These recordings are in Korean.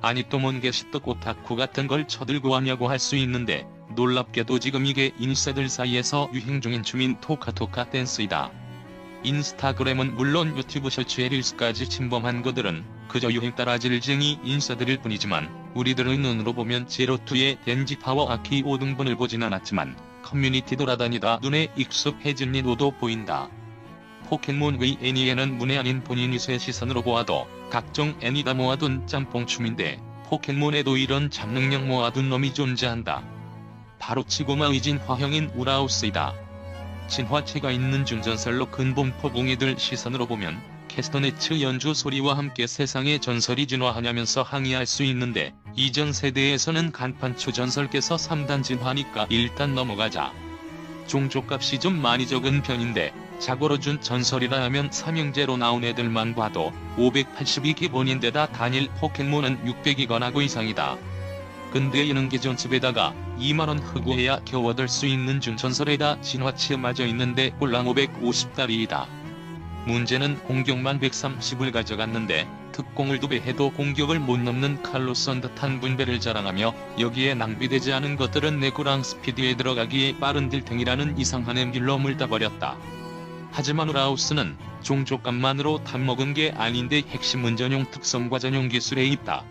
아니 또 뭔 게시떡 오타쿠 같은 걸 쳐들고 하냐고 할 수 있는데 놀랍게도 지금 이게 인싸들 사이에서 유행 중인 주민 토카토카 댄스이다. 인스타그램은 물론 유튜브 셔츠에 릴스까지 침범한 것들은 그저 유행 따라 질쟁이 인싸들일 뿐이지만 우리들의 눈으로 보면 제로투의 덴지 파워 아키 5등분을 보진 않았지만 커뮤니티 돌아다니다 눈에 익숙해진 리도도 보인다. 포켓몬의 애니에는 문외 아닌 본인이 새 시선으로 보아도 각종 애니다 모아둔 짬뽕춤인데 포켓몬에도 이런 잡능력 모아둔 놈이 존재한다. 바로 치고마 의진 화형인 우라우스이다. 진화체가 있는 중전설로 근본 포 봉이들 시선으로 보면 캐스터네츠 연주 소리와 함께 세상의 전설이 진화하냐면서 항의할 수 있는데 이전 세대에서는 간판초 전설께서 3단 진화니까 일단 넘어가자. 종족값이 좀 많이 적은 편인데 자고로 준 전설이라 하면 삼형제로 나온 애들만 봐도 580이 기본인데다 단일 포켓몬은 600이거나 그 이상이다. 근데 이는 기존집에다가 2만원 흑우해야 겨우 얻을 수 있는 준전설에다 진화치마저 있는데 꼴랑 550달이다. 문제는 공격만 130을 가져갔는데 특공을 두 배 해도 공격을 못 넘는 칼로 썬 듯한 분배를 자랑하며 여기에 낭비되지 않은 것들은 내구랑 스피드에 들어가기에 빠른 딜탱이라는 이상한 엠길로 물다버렸다. 하지만 우라우스는 종족값만으로 답먹은 게 아닌데 핵심은 전용 특성과 전용 기술에 있다.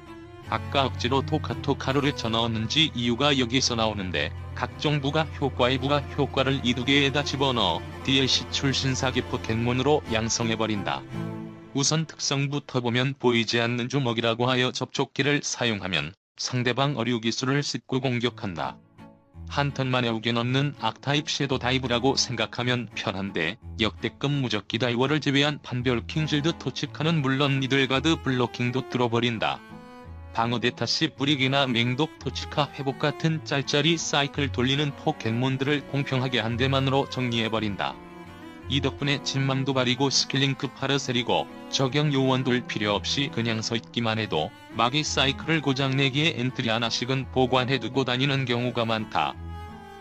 아까 억지로 토카토카루를 쳐넣었는지 이유가 여기서 나오는데 각종 부가 효과의 부가 효과를 이두 개에다 집어넣어 DLC 출신 사기 포켓몬으로 양성해버린다. 우선 특성부터 보면 보이지 않는 주먹이라고 하여 접촉기를 사용하면 상대방 어류 기술을 씻고 공격한다. 한 턴만에 우겨넣는 악타입 섀도 다이브라고 생각하면 편한데 역대급 무적기 다이워를 제외한 판별 킹실드 토치카는 물론 니들가드 블로킹도 뚫어버린다. 방어 데타시 뿌리기나 맹독 토치카 회복 같은 짤짤이 사이클 돌리는 포켓몬들을 공평하게 한 대만으로 정리해버린다. 이 덕분에 진망도 바리고 스킬링급 파르셀이고 적용 요원들 필요 없이 그냥 서 있기만 해도 마기 사이클을 고장내기에 엔트리 하나씩은 보관해두고 다니는 경우가 많다.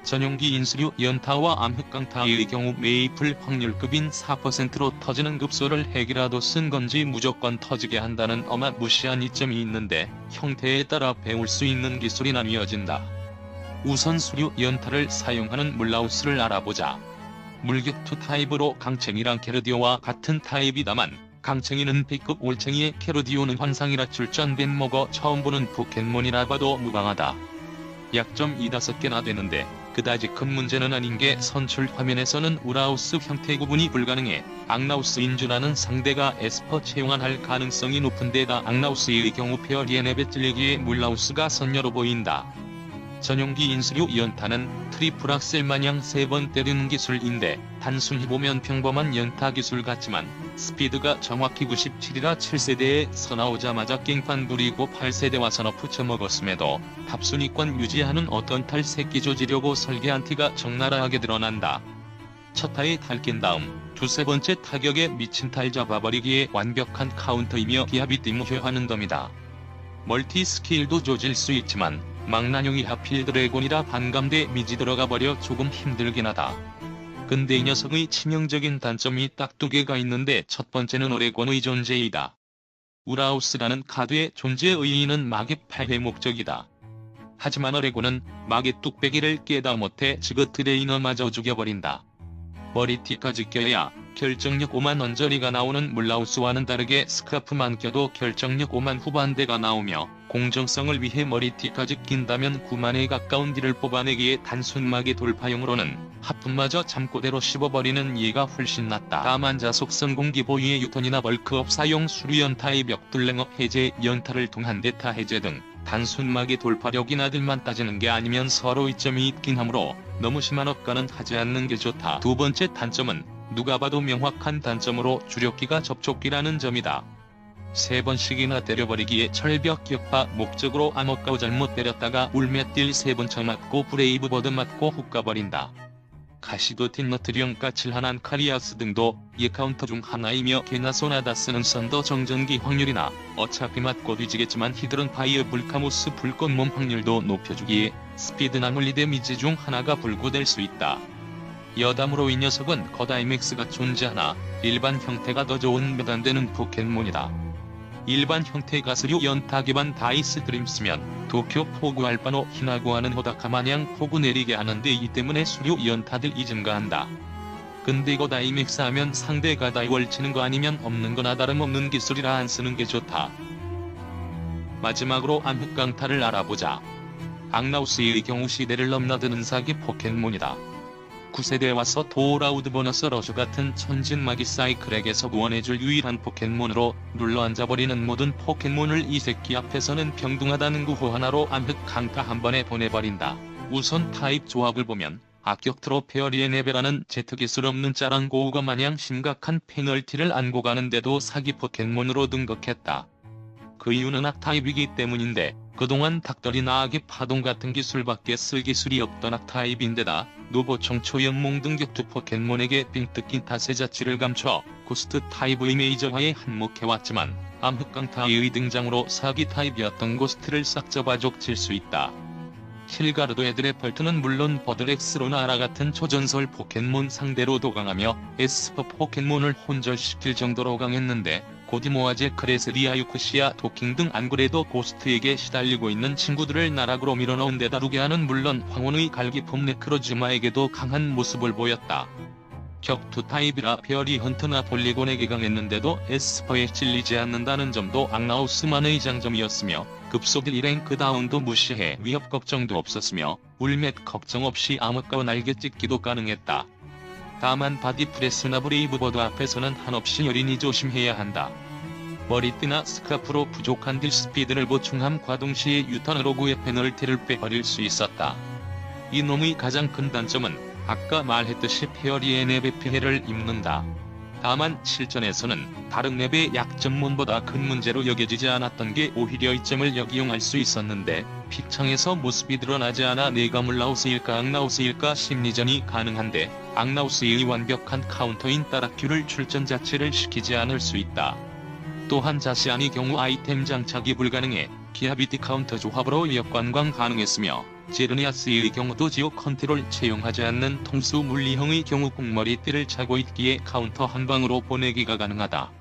전용기 인수류 연타와 암흑강타의 경우 메이플 확률급인 4%로 터지는 급소를 핵이라도 쓴 건지 무조건 터지게 한다는 어마무시한 이점이 있는데 형태에 따라 배울 수 있는 기술이 나뉘어진다. 우선 수류 연타를 사용하는 물라우스를 알아보자. 물격투 타입으로 강챙이랑 캐르디오와 같은 타입이다만 강챙이는 B급 올챙이의 캐르디오는 환상이라 출전된 먹어 처음 보는 포켓몬이라 봐도 무방하다. 약점 2-5개나 되는데 그다지 큰 문제는 아닌 게 선출 화면에서는 우라우스 형태 구분이 불가능해 악나우스 인주라는 상대가 에스퍼 채용한 할 가능성이 높은 데다 악나우스의 경우 페어리엔앱에 찔리기에 물라우스가 선녀로 보인다. 전용기 인수류 연타는 트리플 악셀 마냥 세 번 때리는 기술인데 단순히 보면 평범한 연타 기술 같지만 스피드가 정확히 97이라 7세대에 서나오자마자 깽판 부리고 8세대와 서너프 쳐먹었음에도 탑순위권 유지하는 어떤 탈새끼 조지려고 설계한 티가 적나라하게 드러난다. 첫 타에 탈낀 다음 두세 번째 타격에 미친 탈 잡아버리기에 완벽한 카운터이며 기합이 띠무효하는 덤이다. 멀티 스킬도 조질 수 있지만 망나뇽이 하필 드래곤이라 반감돼 미지 들어가 버려 조금 힘들긴 하다. 근데 이 녀석의 치명적인 단점이 딱 두 개가 있는데 첫 번째는 오레곤의 존재이다. 우라우스라는 카드의 존재 의의는 마의 파괴 목적이다. 하지만 오레곤은 마의 뚝배기를 깨다 못해 지그 트레이너마저 죽여버린다. 머리띠까지 껴야 결정력 5만 언저리가 나오는 물라우스와는 다르게 스카프만 껴도 결정력 5만 후반대가 나오며 공정성을 위해 머리띠까지 낀다면 9만에 가까운 딜을 뽑아내기에 단순막의 돌파용으로는 하품마저 잠꼬대로 씹어버리는 이가 훨씬 낫다. 다만 자속성 공기 보유의 유턴이나 벌크업 사용 수류연타의 벽둘랭업 해제 연타를 통한 데타 해제 등 단순막의 돌파력이나 들만 따지는 게 아니면 서로 이점이 있긴 하므로 너무 심한 업가는 하지 않는 게 좋다. 두 번째 단점은 누가 봐도 명확한 단점으로 주력기가 접촉기라는 점이다. 세 번씩이나 때려버리기에 철벽 격파 목적으로 암흑가우 잘못 때렸다가 울맷딜 세 번 쳐 맞고 브레이브 버드 맞고 훅 가버린다. 가시도 틴 너트리언 까칠한한 카리아스 등도 이 카운터 중 하나이며 개나 소나다 쓰는 썬더 정전기 확률이나 어차피 맞고 뒤지겠지만 히드런 파이어 불카모스 불꽃몸 확률도 높여주기에 스피드나 물리 데미지 중 하나가 불구될 수 있다. 여담으로 이 녀석은 거다이맥스가 존재하나 일반 형태가 더 좋은 몇 안되는 포켓몬이다. 일반 형태 가스류 연타 기반 다이스 드림스면 도쿄 포구 알바노 히나구아는 호다카 마냥 포구 내리게 하는데 이 때문에 수류 연타들이 증가한다. 근데 이거 다이맥스 하면 상대가 다이월 치는 거 아니면 없는 거나 다름없는 기술이라 안 쓰는 게 좋다. 마지막으로 암흑강타를 알아보자. 악나우스의 경우 시대를 넘나드는 사기 포켓몬이다. 9세대에 와서 도어라우드 보너스 러쉬 같은 천진마기 사이클에게서 구원해줄 유일한 포켓몬으로 눌러앉아버리는 모든 포켓몬을 이 새끼 앞에서는 평등하다는 구호 하나로 암흑 강타 한 번에 보내버린다. 우선 타입 조합을 보면 악격트로 페어리의 레벨하는 제트기술 없는 짜랑고우가 마냥 심각한 페널티를 안고 가는데도 사기 포켓몬으로 등극했다. 그 이유는 악타입이기 때문인데 그동안 닭다리나 악의 파동 같은 기술밖에 쓸 기술이 없던 악타입인데다 노보총 초연몽 등 격투 포켓몬에게 빙 뜯긴 탓의 자취를 감춰 고스트 타입의 메이저화에 한몫해왔지만 암흑강타의 등장으로 사기 타입이었던 고스트를 싹 접어족칠 수 있다. 킬가르도 애들의 펄트는 물론 버드렉스로나라 같은 초전설 포켓몬 상대로 도 강하며 에스퍼 포켓몬을 혼절시킬 정도로 강했는데 고디모아제 크레스 리아 유크시아 도킹 등 안 그래도 고스트에게 시달리고 있는 친구들을 나락으로 밀어넣은 데 다 루게 하는 물론 황혼의 갈기품 네크로즈마에게도 강한 모습을 보였다. 격투 타입이라 페어리 헌트나 볼리곤에게 강했는데도 에스퍼에 찔리지 않는다는 점도 악나우스만의 장점이었으며 급속 1랭크 다운도 무시해 위협 걱정도 없었으며 울맷 걱정 없이 암흑과 날개 찢기도 가능했다. 다만 바디프레스나 브레이브보드 앞에서는 한없이 여린이 조심해야 한다. 머리띠나 스카프로 부족한 딜 스피드를 보충함과 동시에 유턴으로 구의 페널티를 빼버릴 수 있었다. 이놈의 가장 큰 단점은 아까 말했듯이 페어리의 랩의 피해를 입는다. 다만 실전에서는 다른 랩의 약점문보다 큰 문제로 여겨지지 않았던 게 오히려 이점을 역이용할 수 있었는데 픽창에서 모습이 드러나지 않아 내가 물라우스일까 악나우스일까 심리전이 가능한데 악나우스의 완벽한 카운터인 따라큐를 출전 자체를 시키지 않을 수 있다. 또한 자시안의 경우 아이템 장착이 불가능해 기아비티 카운터 조합으로 역관광 가능했으며 제르니아스의 경우도 지옥 컨트롤 채용하지 않는 통수 물리형의 경우 공머리 띠를 차고 있기에 카운터 한 방으로 보내기가 가능하다.